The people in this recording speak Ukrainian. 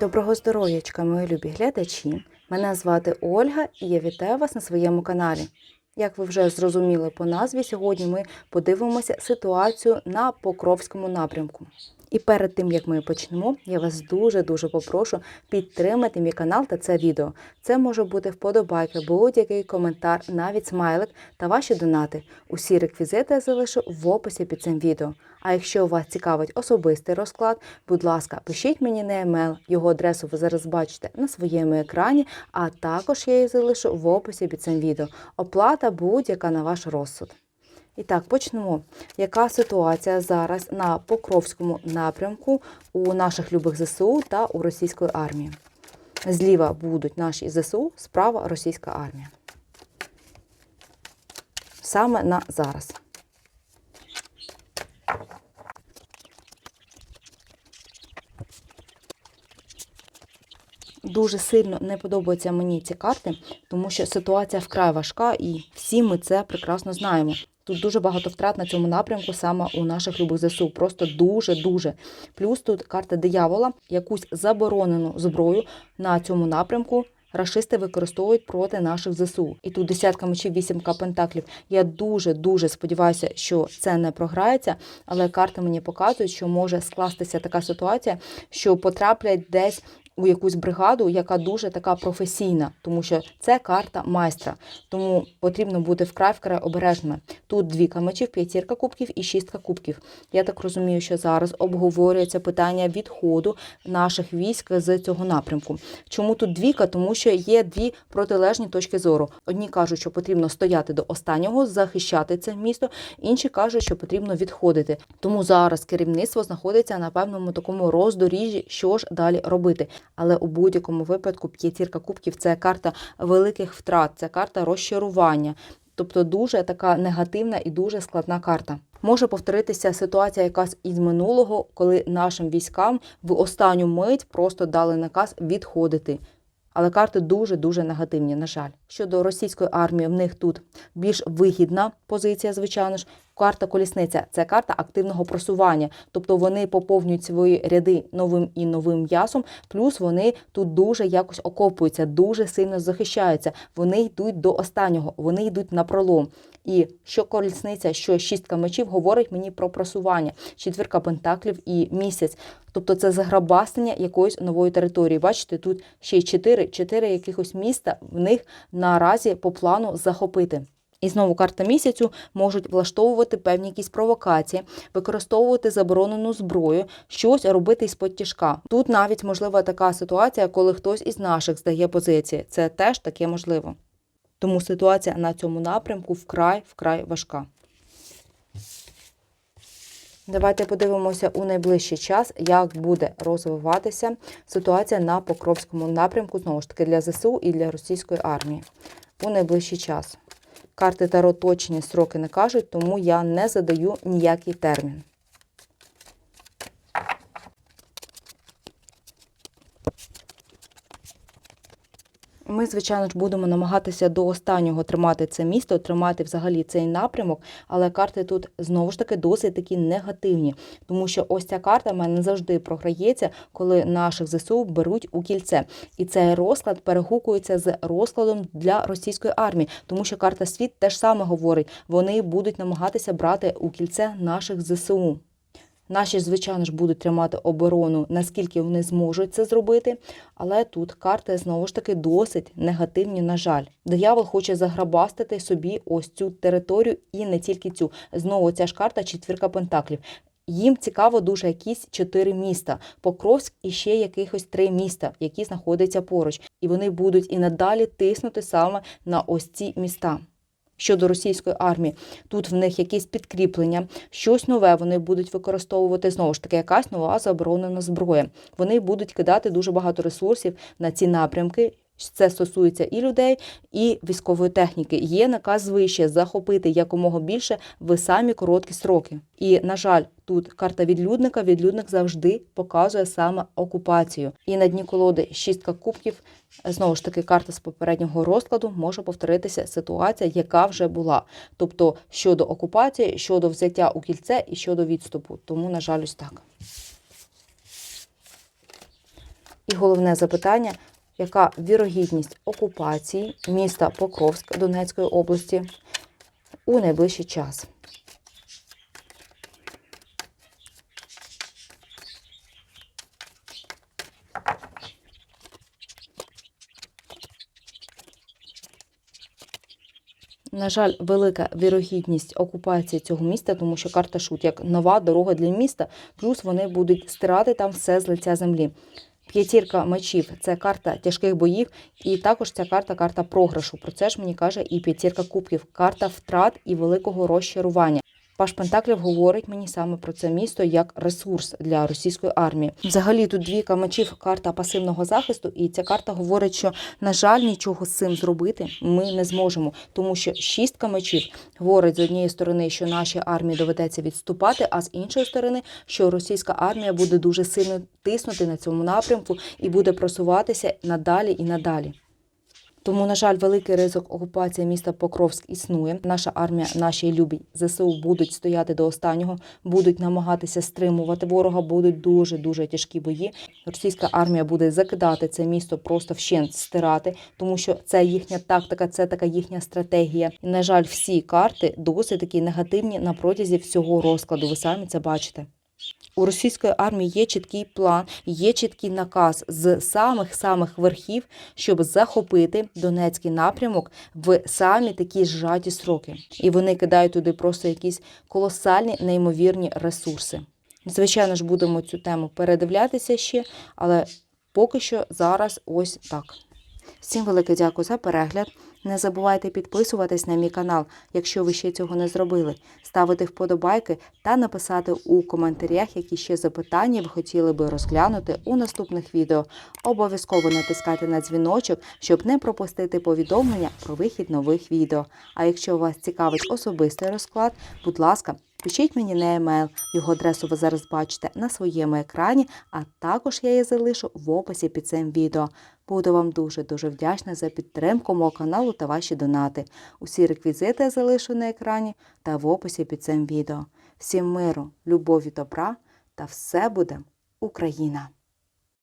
Доброго здоров'ячка, мої любі глядачі. Мене звати Ольга і я вітаю вас на своєму каналі. Як ви вже зрозуміли по назві, сьогодні ми подивимося ситуацію на Покровському напрямку. І перед тим як ми почнемо, я вас дуже-дуже попрошу підтримати мій канал та це відео. Це може бути вподобайка, будь-який коментар, навіть смайлик та ваші донати. Усі реквізити я залишу в описі під цим відео. А якщо вас цікавить особистий розклад, будь ласка, пишіть мені на емейл. Його адресу ви зараз бачите на своєму екрані, а також я її залишу в описі під цим відео. Оплата будь-яка на ваш розсуд. І так, почнемо. Яка ситуація зараз на Покровському напрямку у наших любих ЗСУ та у російської армії? Зліва будуть наші ЗСУ, справа російська армія. Саме на зараз. Дуже сильно не подобаються мені ці карти, тому що ситуація вкрай важка, і всі ми це прекрасно знаємо. Тут дуже багато втрат на цьому напрямку саме у наших любих ЗСУ. Просто дуже-дуже. Плюс тут карта диявола, якусь заборонену зброю на цьому напрямку. Рашисти використовують проти наших ЗСУ. І тут десятка мечів, вісімка пентаклів. Я дуже-дуже сподіваюся, що це не програється, але карти мені показують, що може скластися така ситуація, що потраплять десь у якусь бригаду, яка дуже така професійна, тому що це карта майстра. Тому потрібно бути вкрай вкрай обережними. Тут двійка мечів, п'ятірка кубків і шістка кубків. Я так розумію, що зараз обговорюється питання відходу наших військ з цього напрямку. Чому тут двійка? Тому що є дві протилежні точки зору. Одні кажуть, що потрібно стояти до останнього, захищати це місто, інші кажуть, що потрібно відходити. Тому зараз керівництво знаходиться на певному такому роздоріжжі, що ж далі робити. Але у будь-якому випадку п'ятірка кубків це карта великих втрат, це карта розчарування. Тобто дуже така негативна і дуже складна карта. Може повторитися ситуація якась із минулого, коли нашим військам в останню мить просто дали наказ відходити. Але карти дуже-дуже негативні, на жаль. Щодо російської армії, в них тут більш вигідна позиція, звичайно ж. Карта колісниця це карта активного просування, тобто вони поповнюють свої ряди новим і новим м'ясом. Плюс вони тут дуже якось окопуються, дуже сильно захищаються. Вони йдуть до останнього, вони йдуть на пролом. І що колісниця, що шістка мечів говорить мені про просування, четвірка пентаклів і місяць. Тобто це заграбастання якоїсь нової території. Бачите, тут ще й чотири, чотири якихось міста в них наразі по плану захопити. І знову карта місяцю можуть влаштовувати певні якісь провокації, використовувати заборонену зброю, щось робити із подтяжка. Тут навіть можлива така ситуація, коли хтось із наших здає позиції. Це теж таке можливо. Тому ситуація на цьому напрямку вкрай вкрай важка. Давайте подивимося у найближчий час, як буде розвиватися ситуація на Покровському напрямку, знову ж таки, для ЗСУ і для російської армії у найближчий час. Карти Таро точні строки не кажуть, тому я не задаю ніякий термін. Звичайно ж, будемо намагатися до останнього тримати це місто, тримати взагалі цей напрямок, але карти тут знову ж таки досить такі негативні, тому що ось ця карта в мене завжди програється, коли наших ЗСУ беруть у кільце. І цей розклад перегукується з розкладом для російської армії, тому що карта світ теж саме говорить, вони будуть намагатися брати у кільце наших ЗСУ. Наші, звичайно ж, будуть тримати оборону, наскільки вони зможуть це зробити. Але тут карти знову ж таки досить негативні, на жаль. Диявол хоче заграбастити собі ось цю територію і не тільки цю. Знову ця ж карта четвірка пентаклів. Їм цікаво дуже якісь чотири міста: Покровськ і ще якихось три міста, які знаходяться поруч. І вони будуть і надалі тиснути саме на ось ці міста. Щодо російської армії, тут в них якісь підкріплення, щось нове вони будуть використовувати знову ж таки, якась нова заборонена зброя. Вони будуть кидати дуже багато ресурсів на ці напрямки. Це стосується і людей, і військової техніки. Є наказ вище захопити якомога більше в самі короткі сроки. І на жаль, тут карта відлюдника. Відлюдник завжди показує саме окупацію. І на дні колоди шістка кубків. Знову ж таки, карта з попереднього розкладу може повторитися ситуація, яка вже була. Тобто щодо окупації, щодо взяття у кільце і щодо відступу. Тому, на жаль, ось так. І головне запитання: яка вірогідність окупації міста Покровськ Донецької області у найближчий час? На жаль, велика вірогідність окупації цього міста, тому що карта шут як нова дорога для міста, плюс вони будуть стирати там все з лиця землі. П'ятірка мечів це карта тяжких боїв, і також ця карта карта програшу. Про це ж мені каже і п'ятірка кубків, карта втрат і великого розчарування. Паш Пентаклів говорить мені саме про це місто як ресурс для російської армії. Взагалі тут двійка мечів, карта пасивного захисту, і ця карта говорить, що на жаль, нічого з цим зробити ми не зможемо, тому що шістка мечів говорить з однієї сторони, що нашій армії доведеться відступати, а з іншої сторони, що російська армія буде дуже сильно тиснути на цьому напрямку і буде просуватися надалі і надалі. Тому, на жаль, великий ризик окупації міста Покровськ існує. Наша армія, наші любі ЗСУ будуть стояти до останнього, будуть намагатися стримувати ворога. Будуть дуже дуже тяжкі бої. Російська армія буде закидати це місто просто вщент стирати, тому що це їхня тактика, це така їхня стратегія. І, на жаль, всі карти досить такі негативні на протязі всього розкладу. Ви самі це бачите. У російської армії є чіткий план, є чіткий наказ з самих самих верхів, щоб захопити Донецький напрямок в самі такі зжаті сроки. І вони кидають туди просто якісь колосальні неймовірні ресурси. Звичайно ж, будемо цю тему передивлятися ще, але поки що зараз ось так. Всім велике дякую за перегляд. Не забувайте підписуватись на мій канал, якщо ви ще цього не зробили, ставити вподобайки та написати у коментарях, які ще запитання ви хотіли би розглянути у наступних відео. Обов'язково натискайте на дзвіночок, щоб не пропустити повідомлення про вихід нових відео. А якщо вас цікавить особистий розклад, будь ласка, пишіть мені на емейл. Його адресу ви зараз бачите на своєму екрані, а також я її залишу в описі під цим відео. Буду вам дуже-дуже вдячна за підтримку мого каналу та ваші донати. Усі реквізити я залишу на екрані та в описі під цим відео. Всім миру, любові, добра та все буде Україна!